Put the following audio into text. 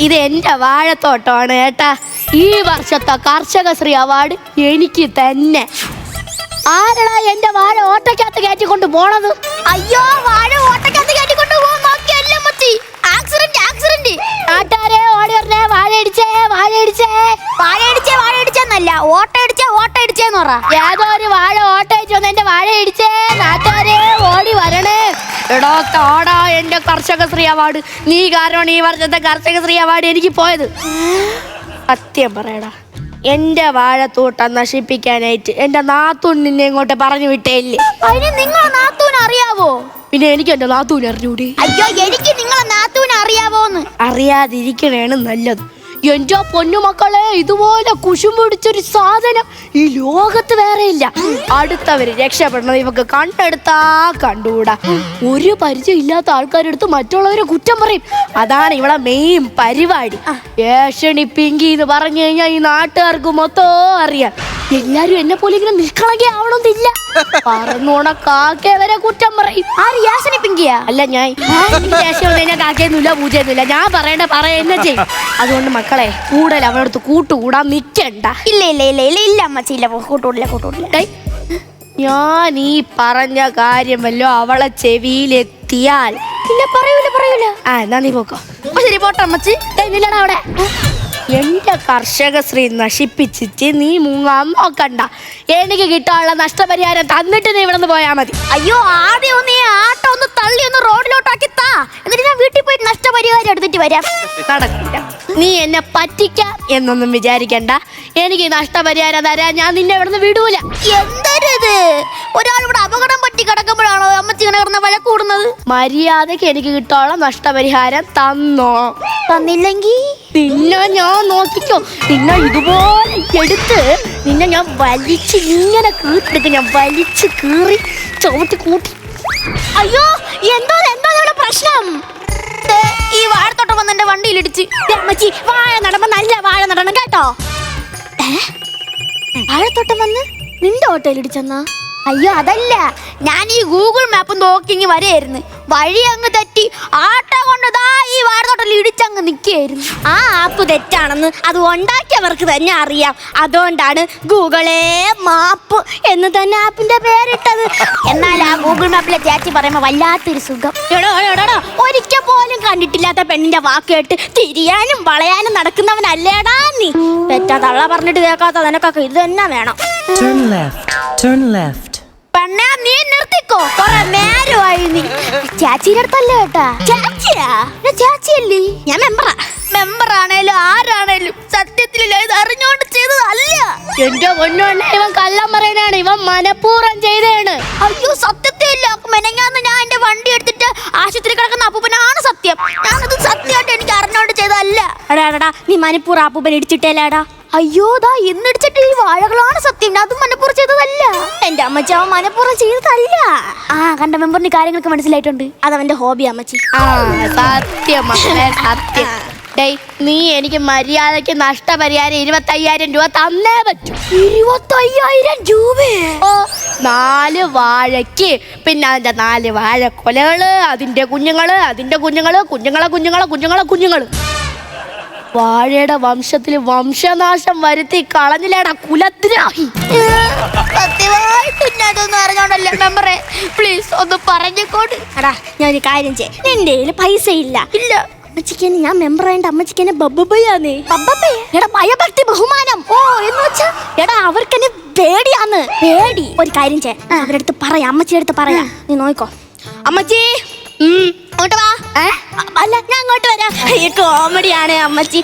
ഇത് എന്റെ വാഴത്തോട്ടമാണ് ഏട്ടാ. ഈ വർഷത്തെ കർഷകശ്രീ അവാർഡ് എനിക്ക് തന്നെ. ആരടാ എന്റെ വാഴ ഓട്ടക്കകത്ത് കയറ്റിക്കൊണ്ട് പോണത്? അയ്യോ വാഴ ഓട്ടക്കകത്ത് കയറ്റിക്കൊണ്ട് ആക്സിഡന്റ് ആക്സിഡന്റ് വാഴ വാഴ വാഴ വാഴ ഓട്ട ഓട്ട ഏതോ ഒരു വാഴ ഓട്ട വന്ന് എന്റെ വാഴ ഇടിച്ചേ നാട്ടുകാരെ. എടോ കാടാ എന്റെ കർഷകശ്രീ അവാർഡ്. നീ കാരണം ഈ വർഷത്തെ കർഷകശ്രീ അവാർഡ് എനിക്ക് പോയത്. സത്യം പറയടാ. എന്റെ വാഴത്തോട്ടം നശിപ്പിക്കാനായിട്ട് എന്റെ നാത്തൂൻ നിന്നെ ഇങ്ങോട്ട് പറഞ്ഞു വിട്ടേല്ലേ അതിന് നിങ്ങൾ നാത്തൂന് അറിയാവോ? പിന്നെ എനിക്ക് എന്റെ നാത്തൂൻ അറിഞ്ഞൂടി? അയ്യോ എനിക്ക് നിങ്ങളെ നാത്തൂൻ അറിയാവോന്ന്. അറിയാതിരിക്കണേണ് നല്ലത്. എന്റെ പൊന്നുമക്കളെ ഇതുപോലെ കുശുമ്പൊടിച്ചൊരു സാധനം ഈ ലോകത്ത് വേറെ ഇല്ല. അടുത്തവര് രക്ഷപ്പെടണത് ഇവക്ക് കണ്ടെടുത്താ കണ്ടുകൂടാ. ഒരു പരിചയം ഇല്ലാത്ത ആൾക്കാരെടുത്ത് മറ്റുള്ളവരെ കുറ്റം പറയും. അതാണ് ഇവിടെ മെയിൻ പരിപാടി. ഏഷണി പിങ്കി എന്ന് പറഞ്ഞു കഴിഞ്ഞാൽ ഈ നാട്ടുകാർക്ക് മൊത്തം അറിയാം. എല്ലാരും എന്നെ പോലെ ഇങ്ങനെ നിഷ്കളങ്കി ആവണമെന്നില്ല. പറഞ്ഞോണ കാക്കെ വരെ കുറ്റം പറയും. ആര് റിയാസിനെ പിങ്കിയാ? അല്ല ഞാൻ ഞാൻ കാക്കിയൊന്നുമില്ല പൂജയൊന്നുമില്ല. ഞാൻ പറയണ്ട പറയുന്ന ചെയ്യും അതുകൊണ്ട് മക്കളെ കൂടുതൽ അവനടുത്ത് കൂട്ടുകൂടാൻ നിക്കണ്ട ഇല്ല ഇല്ല ഇല്ല ഇല്ല ഇല്ല അമ്മച്ചി ഇല്ല കൂട്ടൂടില്ല കൂട്ടൂടില്ല. ഞാൻ ഈ പറഞ്ഞ കാര്യം വല്ലോ അവളെ ചെവിയിലെത്തിയാൽ പിന്നെ പറയൂല പറയൂല. ആ എന്നാ നീ പോക്കോ. ശരി പോട്ടെ അമ്മച്ചി. ഡേയ്, നില്ലെടാ കർഷക ശ്രീ നശിപ്പിച്ചിട്ട് നീ മുങ്ങാൻ നോക്കണ്ട. എനിക്ക് കിട്ടാനുള്ള നഷ്ടപരിഹാരം തന്നിട്ട് നീ ഇവിടെ നിന്ന് പോയാൽ മതി. അയ്യോ ആദ്യം ഒന്ന് ഈ ആട്ടം ഒന്ന് തള്ളി ഒന്ന് റോഡിലോട്ടാക്കി താ. എന്നിട്ട് ഞാൻ വീട്ടിൽ പോയി നഷ്ടപരിഹാരം എടുത്തിട്ട് വരാം. നടക്കില്ല നീ എന്നെ പറ്റിക്കാം എന്നൊന്നും വിചാരിക്കണ്ട. എനിക്ക് നഷ്ടപരിഹാരം തരാൻ ഞാൻ നിന്നെ ഇവിടെ നിന്ന് വിടൂല. എന്തരുത്? ഒരാൾ ഇവിടെ അപകടം പറ്റി കിടക്കുമ്പോഴാണോ അമ്മച്ചി ഇങ്ങനെ കിടന്ന വില കൂടുന്നത്? മര്യാദയ്ക്ക് എനിക്ക് കിട്ടാനുള്ള നഷ്ടപരിഹാരം തന്നോ? തന്നില്ലെങ്കിൽ നിന്നെ ഞാൻ നോക്കിക്കോ. നിന്നെ ഇതുപോലെ എടുത്ത് നിന്നെ ഞാൻ വലിച്ച് ഇങ്ങനെ കീറിയെടുക്കും ഞാൻ വലിച്ച് കീറി ചവിട്ടി കൂട്ടി. അയ്യോ എന്തോ എന്തോ ഇവിടെ പ്രശ്നം? ഈ വാഴത്തോട്ടം വന്ന് എന്റെ ദേ, അമ്മച്ചി വാഴ നടമ്പോ നല്ല വാഴ നടണം കേട്ടോ? വാഴത്തോട്ടം വന്ന് നിന്റെ ഓട്ടോയിൽ ഇടിച്ചെന്നാ അയ്യോ അതല്ല. ഞാൻ ഈ ഗൂഗിൾ മാപ്പ് നോക്കി വരെയായിരുന്നു. വഴി അങ്ങ് തെറ്റി. ആട്ടോ കൊണ്ട് ദാ ഈ വാഴത്തോട്ടത്തിൽ ഇടിച്ചങ്ങ് നിൽക്കുകയായിരുന്നു. ആ ആപ്പ് തെറ്റാണെന്ന് അത് ഉണ്ടാക്കിയവർക്ക് തന്നെ അറിയാം. അതുകൊണ്ടാണ് ഗൂഗിളേ മാപ്പ് എന്ന് തന്നെ ആപ്പിന്റെ പേരിട്ടത്. എന്നാൽ ആ ഗൂഗിൾ മാപ്പിലെ ചേച്ചി പറയുമ്പോൾ വല്ലാത്തൊരു സുഖം. എടോ എടോ, എടോ, എടോ. ഒരിക്കൽ പോലും കണ്ടിട്ടില്ലാത്ത പെണ്ണിന്റെ വാക്ക് കേട്ട് തിരിയാനും വളയാനും നടക്കുന്നവനല്ലേടാ നീ. പെറ്റാ തള്ള പറഞ്ഞിട്ട് കേൾക്കാത്ത നിനക്കൊക്കെ ഇത് തന്നെ വേണം. Turn left. Turn left. പെണ്ണാ നീ നിർത്തിക്കോ. കൊറേ നേരമായി നീ. ചാച്ചിയുടെ അടുത്തല്ലേ കേട്ടാ? ചാച്ചിയാ ഞാൻ ചാച്ചിയല്ലേ? ഞാൻ മെമ്പറാ. മെമ്പർ ആണേലും ആരാണേലും സത്യത്തിലില്ല ഇത് അറിഞ്ഞോണ്ട് ചെയ്തതല്ല. എന്റെ പൊന്നുണ്ണ ഇവൻ കള്ളം പറയാനാണ് ഇവൻ മനഃപൂർവം ചെയ്തതാണ്. അയ്യോ സത്യത്തില്ല നീ മനപ്പൂർ ആപ്പൂപ്പൻ ഇടിച്ചിട്ടേലാടാ. അയ്യോ ദാ ഇന്നിടിച്ചിട്ട് ഈ വാഴകളാണ് സത്യം. അത് മനപ്പൂർ ചെയ്തതല്ല. എന്റെ അമ്മച്ചി അവൻ മനപ്പൂർവം ചെയ്തതല്ല. ആ കണ്ട മെമ്പറിന് കാര്യങ്ങളൊക്കെ മനസ്സിലായിട്ടുണ്ട്. അത് അവന്റെ ഹോബി അമ്മച്ചി. ആ സത്യം മക്കളെ സത്യം. ഡേയ് നീ എനിക്ക് മര്യാദയ്ക്ക് നഷ്ടപരിഹാരം ഇരുപത്തയ്യായിരം രൂപ തന്നേ പറ്റൂ. ഇരുപത്തയ്യായിരം രൂപ? ഓ നാല് വാഴയ്ക്ക്. പിന്നെ അതിന്റെ നാല് വാഴക്കൊലകൾ അതിന്റെ കുഞ്ഞുങ്ങൾ അതിന്റെ കുഞ്ഞുങ്ങൾ കുഞ്ഞുങ്ങളെ കുഞ്ഞുങ്ങളെ കുഞ്ഞുങ്ങളെ കുഞ്ഞുങ്ങൾ. വാഴയുടെ വംശത്തിൽ വംശനാശം വരുത്തി കളഞ്ഞില്ലേടാ കുലദ്രാഹി സത്യമായിട്ടും ഞാൻ മെമ്പറെ. പ്ലീസ് ഒന്ന് പറഞ്ഞിക്കോട്. എടാ ഞാൻ ഒരു കാര്യം ചെയ്യ. നിന്റെ കയ്യിൽ പൈസ ഇല്ല. ഇല്ല അമ്മച്ചിക്ക് ഞാൻ മെമ്പർ ആയിട്ട് അമ്മച്ചിക്ക് എന്നെ ബബ്ബയാന്നേ എടാ ഭയഭക്തി ബഹുമാനം. ഓ എന്ന് വെച്ചാ എടാ അവർക്ക് എന്നെ പേടിയാന്ന്. പേടി. ഒരു കാര്യം ചെയ്യ. അവരുടെ അടുത്ത് പറയാം. അമ്മച്ചിയുടെ അടുത്ത് പറയാം. നീ നോക്കോ അമ്മച്ചി. ഉം, ഇങ്ങോട്ട് വാ അല്ല ഞാൻ അങ്ങോട്ട് വരാം. കോമഡിയാണ് അമ്മച്ചി.